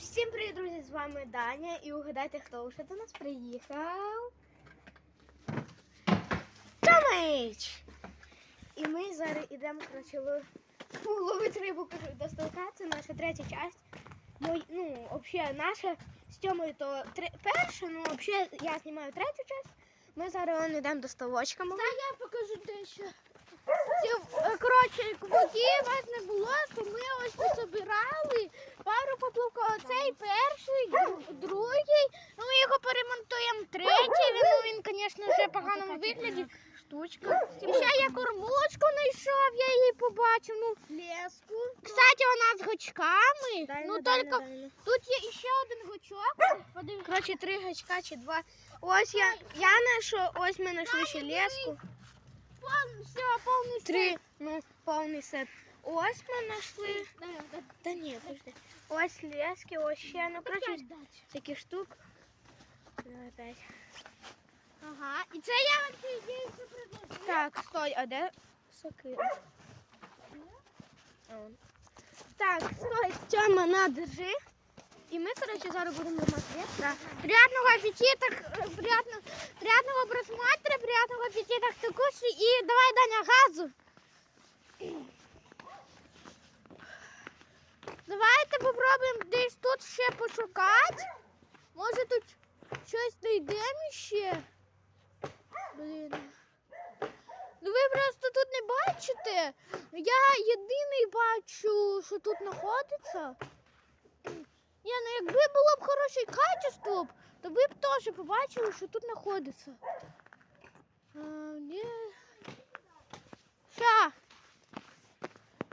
всім привіт, друзі! З вами Даня. І угадайте, хто вже до нас приїхав. Томич! І ми зараз йдемо, коротше, ло- ловити рибу до ставка. Це наша третя часть. Мой, ну, взагалі, наша з Тьомою то тре, перша, ну, взагалі, я знімаю третю часть. Ми зараз йдемо до ставочка. Та я покажу дещо. е, Коротше, поки вас не було, то ми ось пособирали пару поплавків. Оцей перший, дру- другий. Ну, ми його перемонтуємо третій. Він, ну, він, звісно, вже в поганому вигляді. Штучка. І ще я кормушку знайшов, я її побачив. Ну, Леску. кстати, вона з ну, тут є ще один гачок. Подивись. Коротше, три гачка чи два. Ось я, я знайшов, ось ми знайшли ще леску. Все, повний Три, ну, повний сет. Ось ми знайшли. Та ні, подожди. Ось лески, ось ще, ну, коротше, такі штук. Ну, опять. Ага. І це я вам ідею предложила. Так, стой, а де сокира? А, вон. Так, стой, Тьома, на, держи. І ми, коротше, зараз будемо ламати. Да. Приятного аппетита, приятно, приятного просмотра, приятного аппетита хто кушає. І давай, Даня, газу. Давайте попробуємо десь тут ще пошукати. Може тут щось знайдемо ще. Блін. Ну ви просто тут не бачите. Я єдиний бачу, що тут знаходиться. Ні, ну якби було б хороше качество, то ви б теж побачили, що тут знаходиться. А, ні. Що?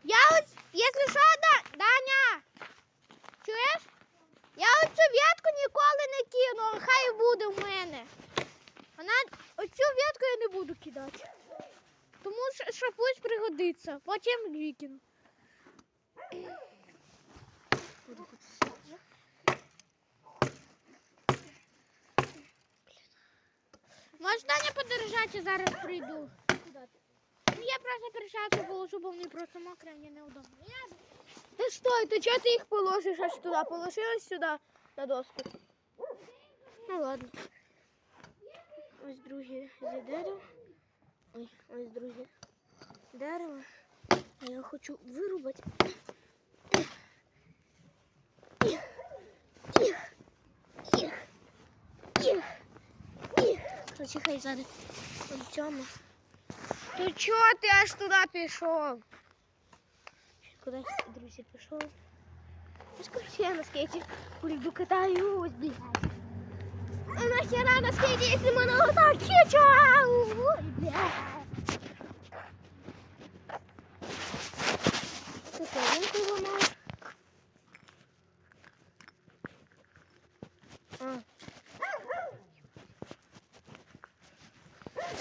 Я ось, якщо що, да, Даня, чуєш? Я оцю ветку ніколи не кину, а хай буде в мене. Вона, оцю ветку я не буду кидати. Що, пусть пригодиться. Потім викину. Може, Даня подержати, зараз прийду. Ну, я просто перешатку положу, бо вони просто мокрі, мені неудобно. Я... Та стой, то чого ти їх положиш аж туди? Положи сюди на доску. Ну ладно. Ось друге зі дерева. Ой, ось друге дерево. А я хочу вирубати. Тих, тих, тих, тих, тих. Короче, хай зараз в цьому. То чого ти аж туди пішов? Кудись, друзі, пішов. Я ж кажу, я на скейті прийду катаюсь, блядь. А нахера на скейті, якщо мене отак кичав? Ой, блядь. Тут один поламав. А.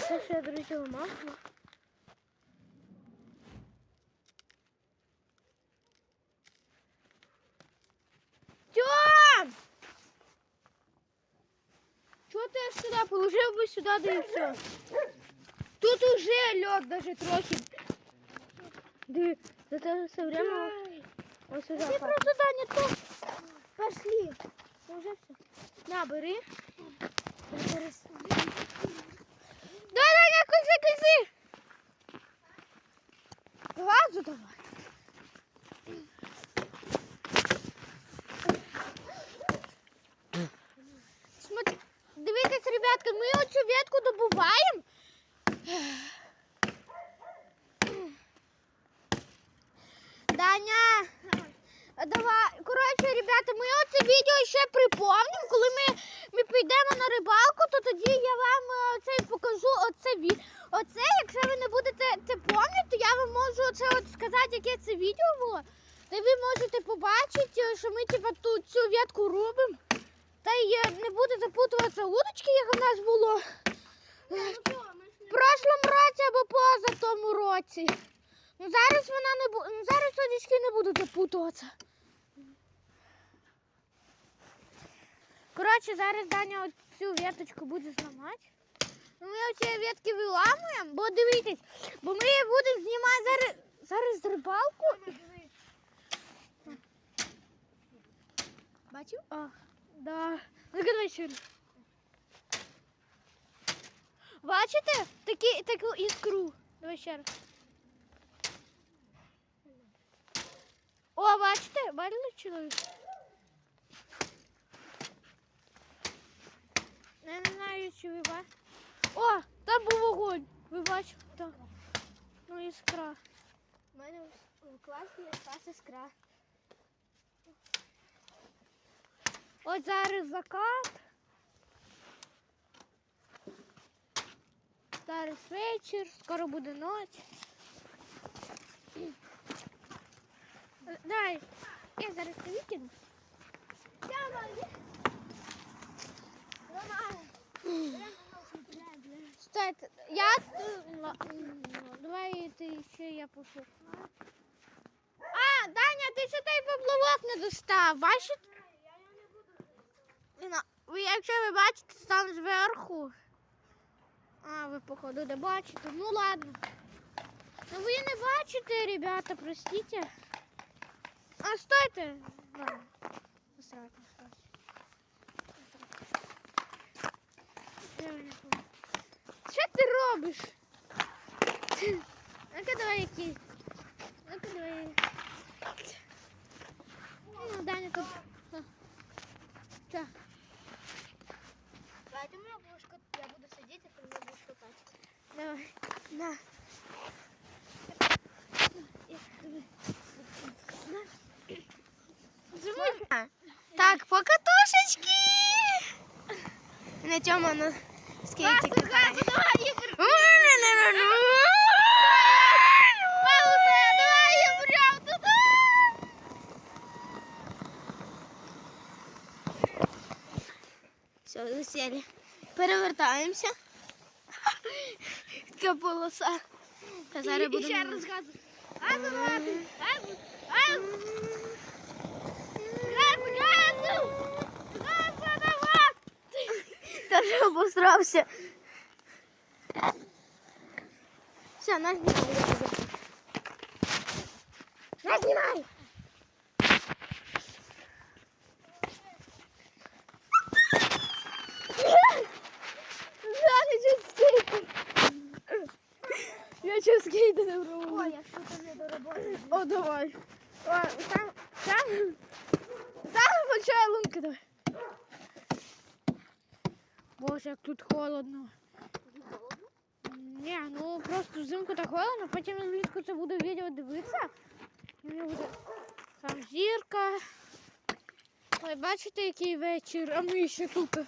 Це ще, друзі, ламав. Тьом! Чого ти аж сюди положив би сюди, да і все. Тут уже льод даже трохи. Диви, за це все время ось сюди. Ти просто Даня то. Пошли. Уже все. На, бери. Да, Даня, кузи, кузи. Глазу давай. Смотри, дивіться, ребятка, ми оцю ветку добуваємо. Даня, давай. Коротше, ребята, ми оце відео ще приповнимо. Коли ми, ми підемо на рибалку, то тоді я вам е, це покажу оце ві- Оце, якщо ви не будете це пам'ятати, то я вам можу оце от сказати, яке це відео було. Та ви можете побачити, е, що ми типа ту цю ветку робимо. Та й е, не буде запутуватися удочки, як у нас було. е, В прошлому році або поза тому році. Ну зараз вона не бу... ну, зараз удочки не будуть запутуватися. Коротше, зараз Даня цю веточку буде зламати. Ну, ми оці ветки виламуємо, бо дивіться, бо ми будемо знімати зараз, зараз рибалку. Бачив? А, да. Ну, давай ще раз. Бачите? Такі, таку іскру. Давай ще раз. О, бачите? Бачили чоловік? Не знаю, чи ви бачите. О, там був вогонь. Ви бачите? Там. Ну, іскра. У мене в- класі є та іскра. От зараз закат. Зараз вечір, скоро буде ніч. Давай, я зараз це викину. Стойте, я... Давай ти ще я пошукаю. А, Даня, ти ще той поплавок не достав? Ліна, ви, якщо ви бачите там зверху. А, ви походу не бачите. Ну ладно. Ну ви не бачите, ребята, простите. А стойте. Ладно. Насрать, насрать. Я не помню. Що ти робиш? Ну-ка давай який. Ну-ка давай. Ну, Даня тут. А. Так. Давайте мене будеш кат- я буду сидіти, ти мене будеш катати. Давай. На. Так, покатушечки. На цьому на скейті катає. Все, засели. Перевертаємося. Така полоса. Зараз І ще будемо... розказуй. А, ну ладно. А, Теж обосрався. Все, нас знімай. Нас знімай. Я чуть скейт. Не пробую. Ой, я що-то не доработаю. О, давай. О, там, Тут холодно. Ні, ну просто взимку так холодно, потім влітку це буде відео дивитися. Буде там зірка. Ой, бачите, який вечір, а ми ще тут.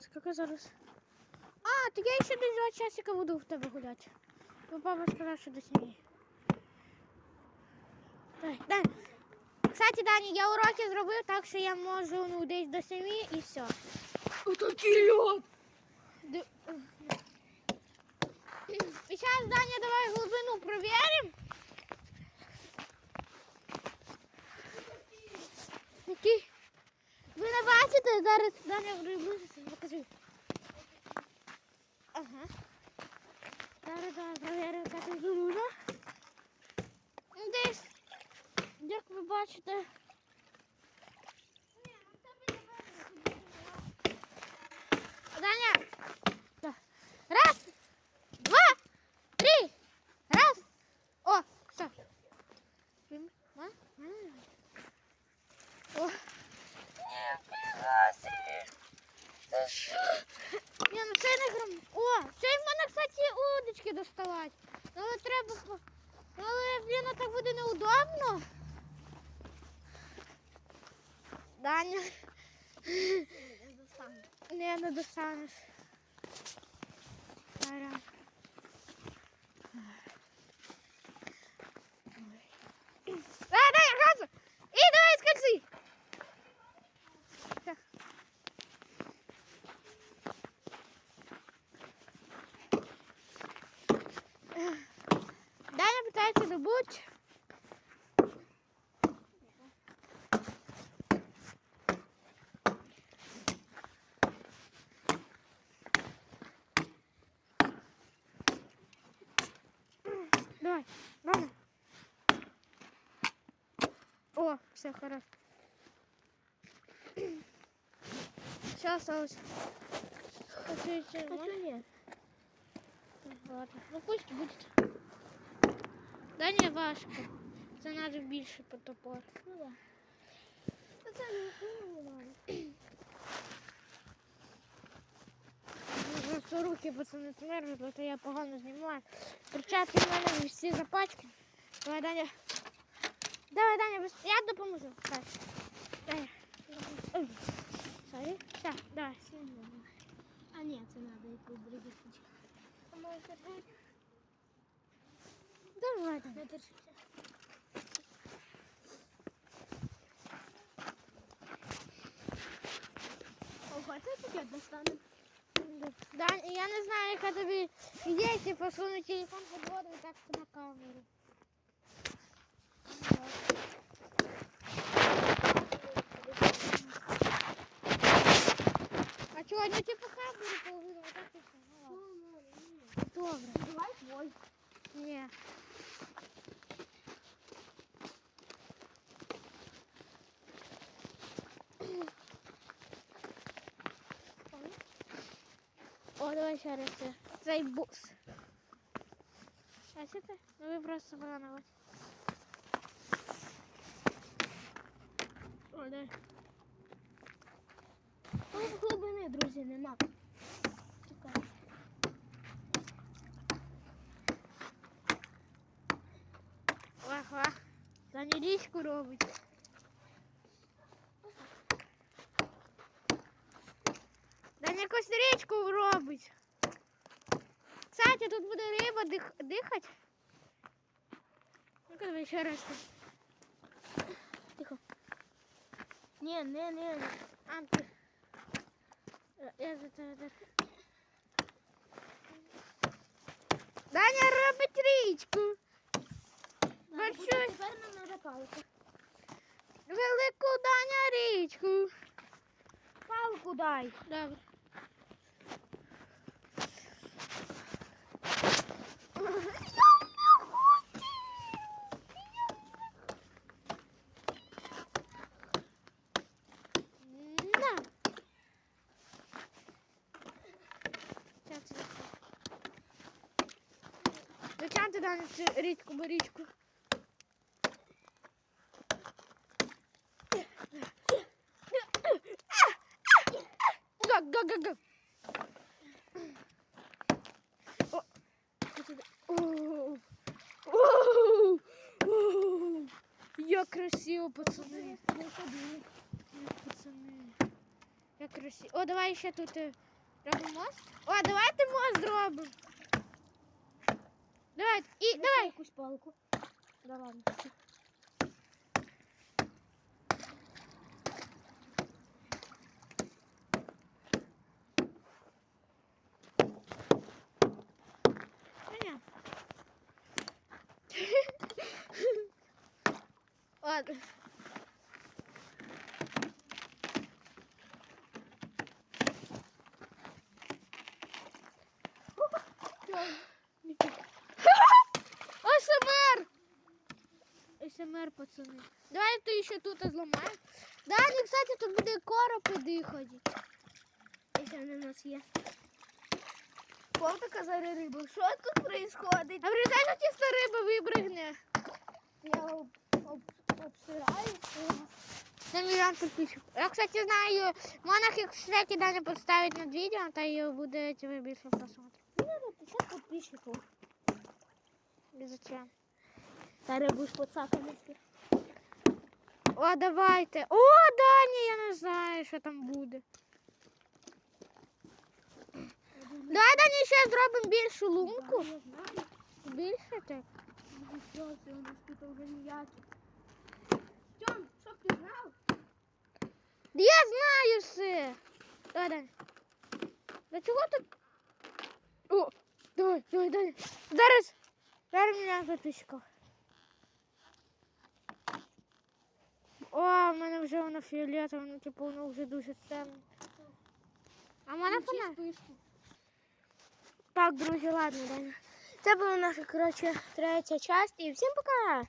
Скільки зараз? А, так я ще десь два часика буду в тебе гуляти. Ну, папа сказав, що до сім'ї. Дай. Кстати, Дані, я уроки зробив, так що я можу ну, десь до сім'ї і все. Льот. І зараз, Даня, давай глибину провіримо. Який? Ви не бачите, зараз Даня приблизиться, покажи. Ага. Зараз, зараз провіримо, яка тут глибина. Ну, Десь, як ви бачите. Даня, так. Раз, два, три. Раз. О, все. Фильм. А? А. О. Ні, ну це не гром. О, це в мене, кстати, удочки доставати. Ну, Але треба. по- Ну, Але, блін, ну, так буде неудобно. Даня. Не, не Давай, Даня. О, все хорошо. Все осталось. А можно? чого ні? Ладно, ну пусть будет. Да не важко. Це надо більше по топор. Ну да. Це не надо. Просто руки пацани змерзли, то я погано знімаю. Перчатки в мене всі запачкані. Давай, Даня. Давай, Даня, я допоможу. Так. Даня. Сорі. Так, давай. А ні, це надо якусь держи? Давай, Даня. Да, я не знаю, яка тобі ідея, ти посунути телефон під воду і так на камеру. А чого, ну типу камеру половину, а так і все. Ну, ладно. Добре. Давай твой. Ні. О, давай ще раз це. Цей бус. А це? Ну ви просто банановать. О, дай. Тут глибини, друзі, нема. Чекай. Ага. Та не річку робить. Да не якусь річку робить. Кстати, тут буде риба дих... дихати. Ну-ка, давай ще раз. Тихо. Ні, не, не. А, ти. Е, Я за тебе так. Даня робить річку. Палку дай. Добре. На. Щас це. Зачем ти Даня цю річку річку? Пацани. Як пацани. Як красиво. О, давай ще тут е, робимо мост. О, давайте мост зробимо. Давай, і давай. якусь палку. Да ладно. Ладно. АСМР! АСМР, пацаны. Давай ты еще тут зломаем. Да, не, кстати, тут буде коропи дихати. Якщо вони в нас є. Фото за рибу. Що тут происходить? А в результаті чисто риба вибригне. Я об, об, обсираю. На мільйон підписчиків. Я, кстати, знаю, монах, як кстати, Даня поставить над відео, то його буде тебе більше просмотрів. Мені на 50 підписчиків. І зачем? Та рибу ж поцакати. О, давайте. О, Даня, я не знаю, що там буде. Давай, Даня, ще зробимо більшу лунку. Більше так. Тут. Тьом, що ти знав? Я знаю все. Давай, Даня. До чого ти? О, давай, давай, давай. Зараз. Зараз мене підписчиків. О, в мене вже воно фіолетове, ну типу воно вже дуже темне. А мене Включи фона. Так, друзі, ладно, Даня. Це була наша, коротше, третя частина. І всім пока!